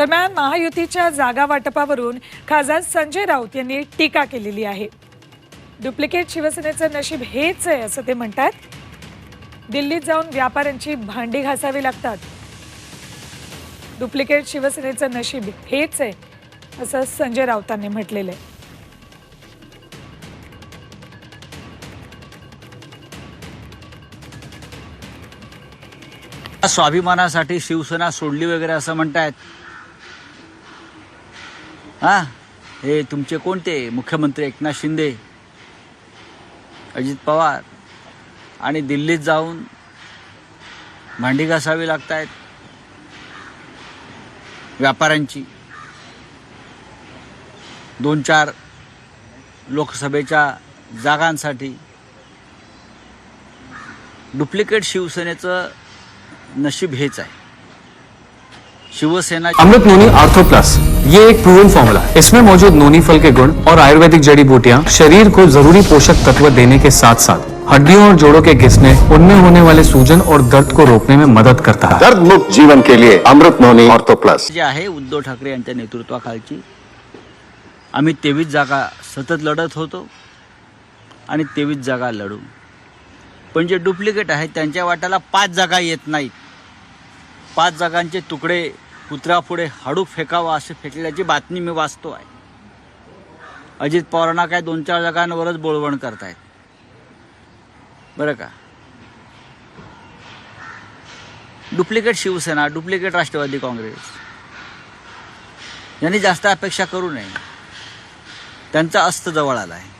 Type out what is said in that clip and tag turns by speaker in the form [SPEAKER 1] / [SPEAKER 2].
[SPEAKER 1] दरम्यान महायुतीच्या जागा वाटपावरून खासदार संजय राऊत यांनी टीका केलेली आहे. डुप्लिकेट शिवसेनेचं नशीब हेच आहे असं ते म्हणतात. दिल्लीत जाऊन व्यापाऱ्यांची भांडी घासावी लागतात. डुप्लिकेट शिवसेनेचं नशीब हेच आहे असं संजय राऊतांनी म्हटलेलं आहे.
[SPEAKER 2] स्वाभिमानासाठी शिवसेना सोडली वगैरे असं म्हणतायत. हा? हे तुमचे कोणते? मुख्यमंत्री एकनाथ शिंदे अजित पवार आणि दिल्लीत जाऊन भांडी घासावी लागतायत व्यापाऱ्यांची. दोन चार लोकसभेच्या जागांसाठी डुप्लिकेट शिवसेनेचं नशीब हेच आहे. Shiv Sena
[SPEAKER 3] Amrit noni ortho plus ये एक प्रूवन फॉर्मूला है। इसमें मौजूद नोनी फल के गुण और आयुर्वेदिक जड़ी बूटियां शरीर को जरूरी पोषक तत्व देने के साथ साथ हड्डियों और जोड़ों के घिसने उनमें होने वाले सूजन और दर्द को रोकने में मदद करता है।
[SPEAKER 4] दर्द मुक्त जीवन के लिए अमृत नोनी ऑर्थो प्लस
[SPEAKER 2] जी आहे उद्धव ठाकरे यांच्या नेतृत्वाखालची. आम्ही तेवीस जागा सतत लढत होतो आणि तेवीस जागा लढू. पण जे डुप्लिकेट आहेत त्यांच्या वाट्याला पाच जागा येत नाहीत. पाच जागांचे तुकडे कुत्र्यापुढे हाडू फेकावा असे फेकल्याची बातमी मी वाचतो आहे. अजित पवारांना काय दोन चार जागांवरच बोळवण करतायत. बरं का? Duplicate Shiv Sena duplicate Rashtravadi Congress. यांनी जास्त अपेक्षा करू नये. त्यांचा अस्त जवळ आला आहे